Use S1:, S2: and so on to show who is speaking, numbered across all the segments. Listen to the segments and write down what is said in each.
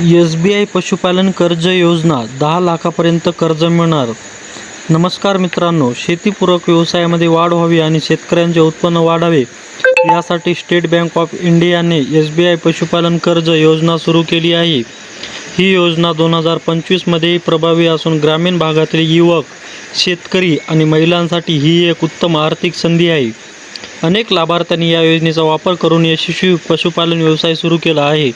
S1: S B I पशुपालन कर्ज योजना दहा लाखापर्यंत कर्ज मिळणार. नमस्कार मित्रांनो शेतीपूरक व्यवसायामध्ये वाढ व्हावी आणि शेतकऱ्यांचे उत्पन्न वाढावे यासाठी स्टेट बँक ऑफ इंडियाने एस बी आय पशुपालन कर्ज योजना सुरू केली आहे. ही योजना दोन हजार पंचवीसमध्ये प्रभावी असून ग्रामीण भागातील युवक शेतकरी आणि महिलांसाठी ही एक उत्तम आर्थिक संधी आहे. अनेक लाभार्थ्यांनी या योजनेचा वापर करून यशस्वी पशुपालन व्यवसाय सुरू केला आहे.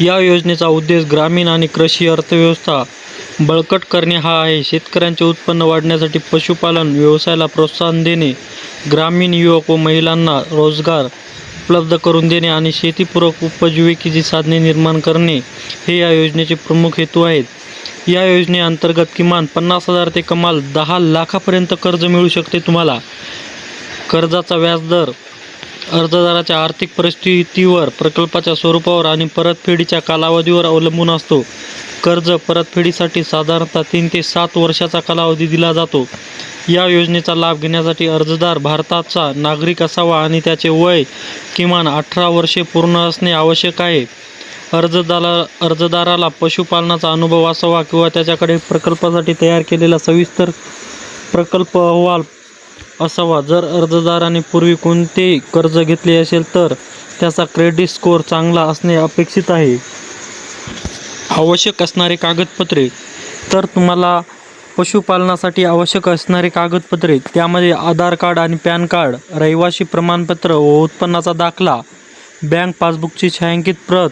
S1: या योजनेचा उद्देश ग्रामीण आणि कृषी अर्थव्यवस्था बळकट करणे हा आहे. शेतकऱ्यांचे उत्पन्न वाढण्यासाठी पशुपालन व्यवसायाला प्रोत्साहन देणे ग्रामीण युवक व महिलांना रोजगार उपलब्ध करून देणे आणि शेतीपूरक उपजीविकेची साधने निर्माण करणे हे या योजनेचे प्रमुख हेतू आहेत. या योजनेअंतर्गत किमान पन्नास हजार ते कमाल दहा लाखापर्यंत कर्ज मिळू शकते तुम्हाला. कर्जाचा व्याजदर अर्जदाराच्या आर्थिक परिस्थितीवर प्रकल्पाच्या स्वरूपावर आणि परतफेडीच्या कालावधीवर अवलंबून असतो. कर्ज परतफेडीसाठी साधारणतः तीन ते सात वर्षाचा कालावधी दिला जातो. या योजनेचा लाभ घेण्यासाठी अर्जदार भारताचा नागरिक असावा आणि त्याचे वय किमान अठरा वर्षे पूर्ण असणे आवश्यक आहे. अर्जदारा अर्जदाराला पशुपालनाचा अनुभव असावा किंवा त्याच्याकडे प्रकल्पासाठी तयार केलेला सविस्तर प्रकल्प अहवाल असावा. जर अर्जदाराने पूर्वी कोणतेही कर्ज घेतले असेल तर त्याचा क्रेडिट स्कोअर चांगला असणे अपेक्षित आहे. आवश्यक असणारे कागदपत्रे. तर तुम्हाला पशुपालनासाठी आवश्यक असणारे कागदपत्रे त्यामध्ये आधार कार्ड आणि पॅन कार्ड रहिवासी प्रमाणपत्र व उत्पन्नाचा दाखला बँक पासबुकची छायांकित प्रत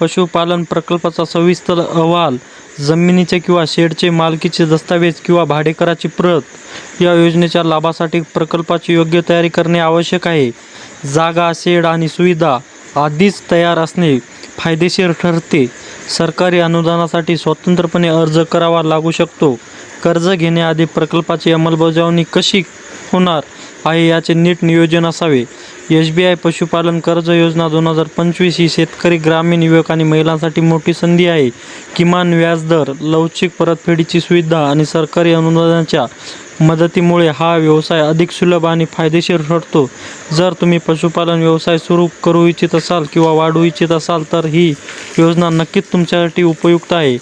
S1: पशुपालन प्रकल्पाचा सविस्तर अहवाल जमिनीचे किंवा शेडचे मालकीचे दस्तावेज किंवा भाडेकराची प्रत या योजनेच्या लाभासाठी प्रकल्पाची योग्य तयारी करणे आवश्यक आहे. जागा शेड आणि सुविधा आधीच तयार असणे फायदेशीर ठरते. सरकारी अनुदानासाठी स्वतंत्रपणे अर्ज करावा लागू शकतो. कर्ज घेण्याआधी प्रकल्पाची अंमलबजावणी कशी होणार आहे याचे नीट नियोजन असावे. एसबीआय बी आय पशुपालन कर्ज योजना दोन हजार पंचवीस ही शेतकरी ग्रामीण युवक आणि महिलांसाठी मोठी संधी आहे. किमान व्याजदर लवचिक परतफेडीची सुविधा आणि सरकारी अनुदानाच्या मदतीमुळे हा व्यवसाय अधिक सुलभ आणि फायदेशीर ठरतो. जर तुम्ही पशुपालन व्यवसाय सुरू करू इच्छित असाल किंवा वाढवू इच्छित असाल तर ही योजना नक्कीच तुमच्यासाठी उपयुक्त आहे.